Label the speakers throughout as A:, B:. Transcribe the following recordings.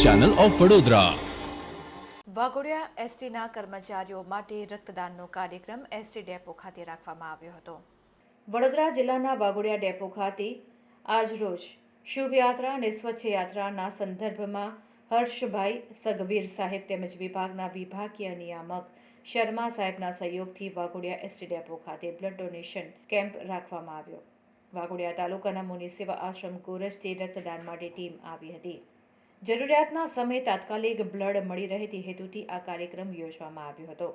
A: Channel of Vadodara.
B: Waghodia એસટીના કર્મચારીઓ માટે રક્તદાનનો કાર્યક્રમ એસટી ડેપો ખાતે રાખવામાં આવ્યો હતો. વડોદરા જિલ્લાના વાઘોડિયા ડેપો ખાતે આજરોજ શુભયાત્રા અને સ્વચ્છ યાત્રાના સંદર્ભમાં હર્ષભાઈ સગવીર સાહેબ તેમજ વિભાગના વિભાગીય નિયામક શર્મા સાહેબના સહયોગથી વાઘોડિયા એસટી ડેપો ખાતે બ્લડ ડોનેશન કેમ્પ રાખવામાં આવ્યો. વાઘોડિયા તાલુકાના મુનિ સેવા આશ્રમ ગોરજથી રક્તદાન માટે ટીમ આવી હતી. જરૂરિયાતના સમયે તાત્કાલિક બ્લડ મળી રહે તે હેતુથી આ કાર્યક્રમ યોજવામાં આવ્યો હતો.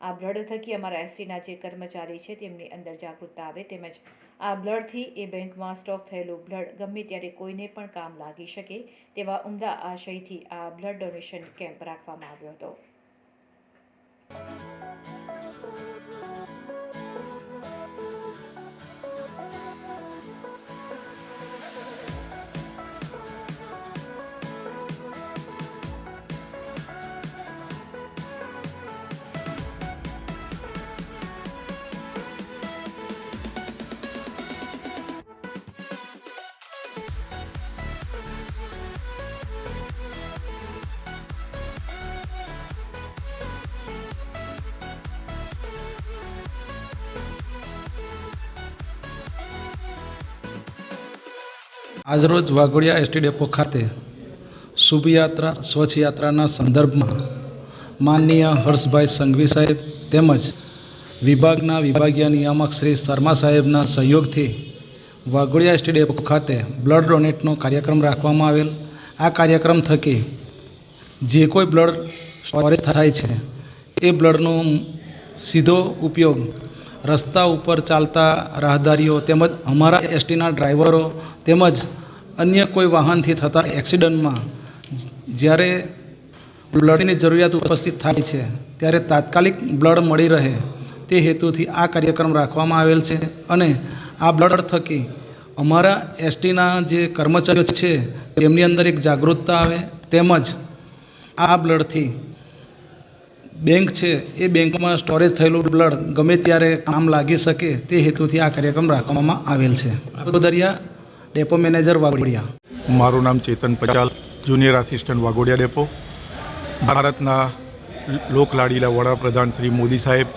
B: આ બ્લડ થકી અમારા એસટીના જે કર્મચારી છે તેમની અંદર જાગૃતતા આવે તેમજ આ બ્લડથી એ બેંકમાં સ્ટોક થયેલું બ્લડ ગમે ત્યારે કોઈને પણ કામ લાગી શકે તેવા ઉમદા આશયથી આ બ્લડ ડોનેશન કેમ્પ રાખવામાં આવ્યો હતો.
C: આજરોજ વાઘોડિયા એસટી ડેપો ખાતે શુભયાત્રા સ્વચ્છ યાત્રાના સંદર્ભમાં માનનીય હર્ષભાઈ સંઘવી સાહેબ તેમજ વિભાગના વિભાગીય નિયામક શ્રી શર્મા સાહેબના સહયોગથી વાઘોડિયા એસટી ડેપો ખાતે બ્લડ ડોનેટનો કાર્યક્રમ રાખવામાં આવેલ. આ કાર્યક્રમ થકી જે કોઈ બ્લડ સ્ટોરેજ થાય છે, એ બ્લડનો સીધો ઉપયોગ રસ્તા ઉપર ચાલતા રાહદારીઓ તેમજ અમારા એસટીના ડ્રાઈવરો તેમજ અન્ય કોઈ વાહનથી થતા એક્સિડન્ટમાં જ્યારે બ્લડની જરૂરિયાત ઉપસ્થિત થાય છે, ત્યારે તાત્કાલિક બ્લડ મળી રહે તે હેતુથી આ કાર્યક્રમ રાખવામાં આવેલ છે અને આ બ્લડ થકી અમારા એસટીના જે કર્મચારીઓ છે, તેમની અંદર એક જાગૃતતા આવે તેમજ આ બ્લડથી બેંક છે, એ બેંકમાં સ્ટોરેજ થયેલું બ્લડ ગમે ત્યારે કામ લાગી શકે તે હેતુથી આ કાર્યક્રમ રાખવામાં આવેલ છે. દરિયા ડેપો મેનેજર વાઘોડિયા.
D: મારું નામ Chetan Pachal junior assistant Waghodia depot. ભારતના લોકલાડીલા વડાપ્રધાન શ્રી મોદી સાહેબ,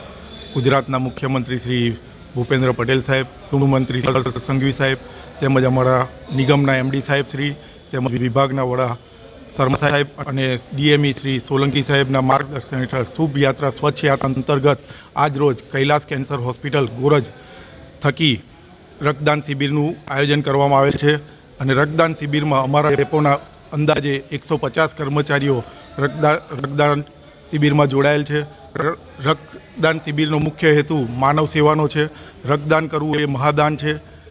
D: ગુજરાતના મુખ્યમંત્રી શ્રી ભૂપેન્દ્ર પટેલ સાહેબ, ગૃહમંત્રી સંઘવી સાહેબ, તેમજ અમારા નિગમના એમડી સાહેબ શ્રી, તેમજ વિભાગના વડા શર્મા સાહેબ અને ડીએમઈ શ્રી સોલંકી સાહેબના માર્ગદર્શન હેઠળ શુભ યાત્રા સ્વચ્છ યાત્રા અંતર્ગત આજ રોજ કૈલાસ કેન્સર હોસ્પિટલ ગોરજ થકી રક્તદાન શિબિરનું આયોજન કરવામાં આવેલ છે અને રક્તદાન શિબિરમાં અમારા ડેપોના અંદાજે એકસો પચાસ કર્મચારીઓ રક્તદાન રક્તદાન શિબિરમાં જોડાયેલ છે. રક્તદાન શિબિરનો મુખ્ય હેતુ માનવ સેવાનો છે. રક્તદાન કરવું એ મહાદાન છે.